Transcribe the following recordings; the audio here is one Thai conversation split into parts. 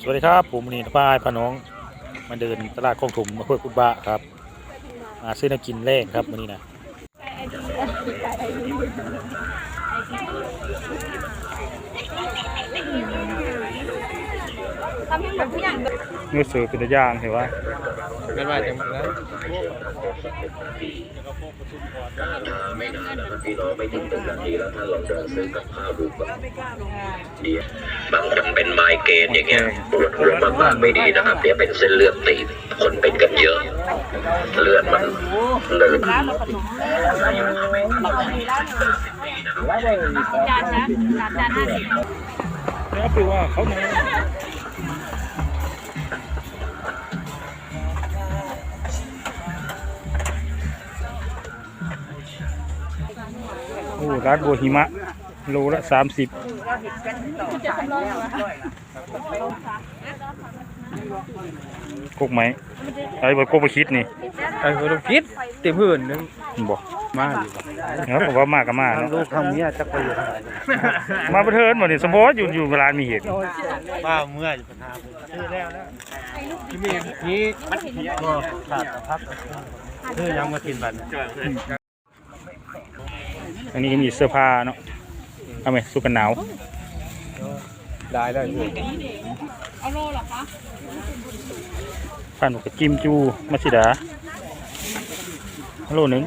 สวัสดีครับ ผมนี่ป้ายพาน้อง มาเดินตลาดคลองถมมาเพื่อกุดบะครับมาซื้อน้ำกินแรกครับวันนี้นะ เนื้อเสือเป็นตะย่างเห็นว่าเป็นว่าจังนั้นไม่นานนะครับพี่น้องไม่ถึงหนึ่งนาทีแล้วท่านลองจะซื้อกับข้าวดูก่อนเดี๋ยบางคนเป็นไมเกรนอย่างเงี้ยปวดหัวมากๆไม่ดีนะครับเดี๋ยวเป็นเส้นเลือดตีบคนเป็นกันเยอะ เลือดมันเลือดจานนะจานจานห้าสิบแล้วคือว่าเขาเนี่ย โอ้ร้านบัวหิมะ โลละสามสิบกกไหมไอ้บนกกไปคิดนี่ไอ้คนลูกคิดเต็มพื้นนึงบอกมาอยู่เนาะผมว่ามากก็มาเนาะลูกทำเนี้ยจะไปอยู่มาประเทินหมดนี่สมมติอยู่อยู่เวลามีเหตุป้าเมื่อจะปัญหาคือแล้วแล้วที่มีนี้ก็ขาดพักคือยังมากินบัน อันนี้ก็มีเสื้อผ้าเนาะเอาไหมสู้กันหนาว ได้ได้อยู่เอาโลเหรอคะผ่านหมวกกับจิมจูมัสยิดาโลหนึ่ง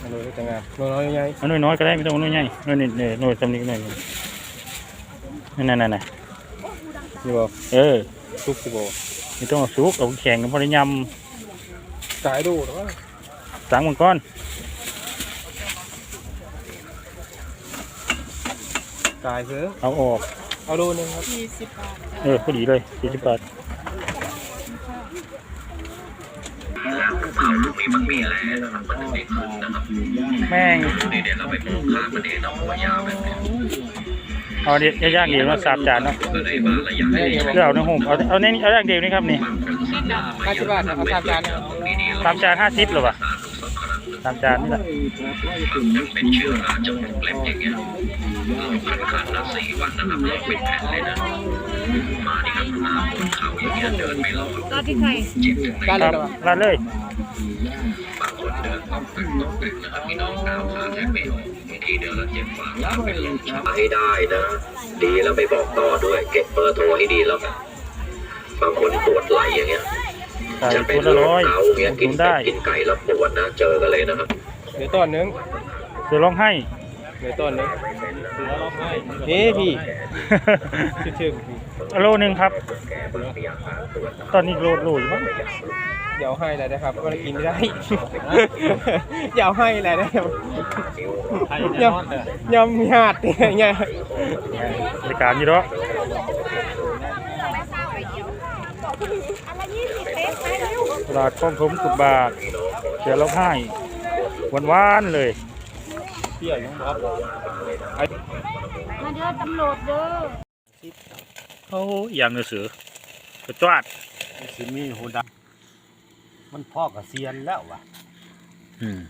มาเลยจังงานน้อยๆใหญ่เอาหน่อยน้อยก็ได้ไม่ต้องเอาหน่อยใหญ่หน่อยนิดหน่อยหน่อยจำนี้หน่อยหนึ่งนั่นนั่นนั่นน่ะอยู่บ่เออทุกสิบ่ไม่ต้องเอาสุกเอาแข็งกันพอได้ยกายดูหรอำสามมังก้อน กายซื้อเอาออก เอาดูนึงครับสี่สิบบาทเออพอดีเลยสี่สิบบาทมีมันมีอะไรนะครับมันจะไม่ขึ้นนะครับแม่งนี่เดี๋ยวเราไปปลูกข้าวมันเองเอาหัวยาวแบบนี้เอาเดี๋ยวย่างเดียวมาสามจานเนาะก็เลยว่าระยะให้เพื่อเอาในห่มเอาเอาในเอาย่างเดียวนี่ครับนี่ห้าสิบบาทเอาสามจานนะครับสามจานห้าสิบหรอวะ สามจานนี่แหละเป็นเชื้อราจมูกเล็บอย่างเงี้ยเราคันคันละสี่วันนะครับเราเป็นแผ่นเลยนะมานี่ครับหน้าปวดเข่าอย่างเงี้ยเดินไม่รอดตอนที่ใครเจ็บถึงกายคเลรัยบเหรอราดเลยบางคนเดินต้องแตกต้องแตกนะครับพี่น้องก้าวขาแทบไม่ออกบางทีเดินแล้วเจ็บฝ่าเท้าเป็นลมช้ำให้ได้นะ ดีแล้วไปบอกต่อด้วย เก็บเบอร์โทรให้ดีแล้วกันบางคนปวดไหล่อย่างเงี้ย ใส่จะเป็ตันวละโรร้คอยเกาเงี้ยกิคุนณเป็ได้ดกินไก่แล้วปวดนะเจอกันเลยนะครับเดี๋ยวต้นนึงเดี๋ยวร้องให้เดี๋ยวต้นนึงนี่พี่ชื่อๆพี่โลหนึ่งครับ ตอนนี้โลโลอยู่มั้งเดี๋ยวให้อะไรนะครับก็กินไม่ได้เดี๋ยวให้อะไรนะครับยำยำหยาดเนี่ยรายการอยู่เนาะ ตลาดคลองถมกุดบาทเดี๋ยวร้องไห้หวานๆเลย เปรี้ยวยังครับมาเด้อตำรวจเด้อโอ้ยยางเนื้อเสือกระจวดสิมีหูดังมันพ่อกับเซียนแล้ววะอืม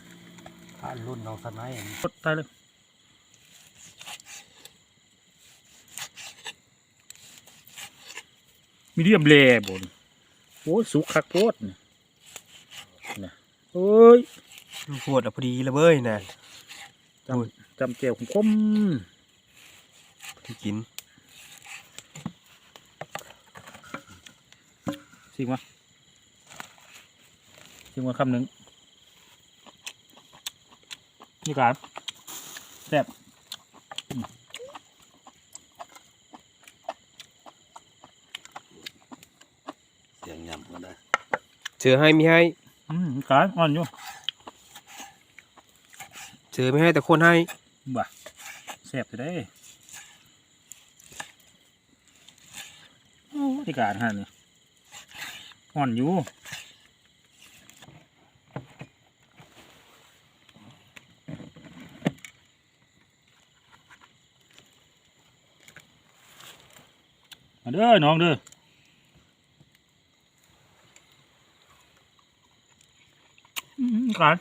ถ้ารุ่นน้องสนัยอันกดตายเลย มีเดียมแลบนโอ้ยสุกคักโพดนี่นะโอ้ยปวดอะพอดีเลยเว้ยนะจำจำเจียวคมที่กินๆสิงวะสิงวะคำหนึ่งนี่การแซ่บ เสียงยำก็ได้ เจอให้ไม่ให้อืมการอ่อนอยู่เจอไม่ให้แต่คนให้บ่ะแซ่บจะได้โอ้ที่การฮะนี่อ่อนอยู่มาเด้อน้องเด้อ อืมการ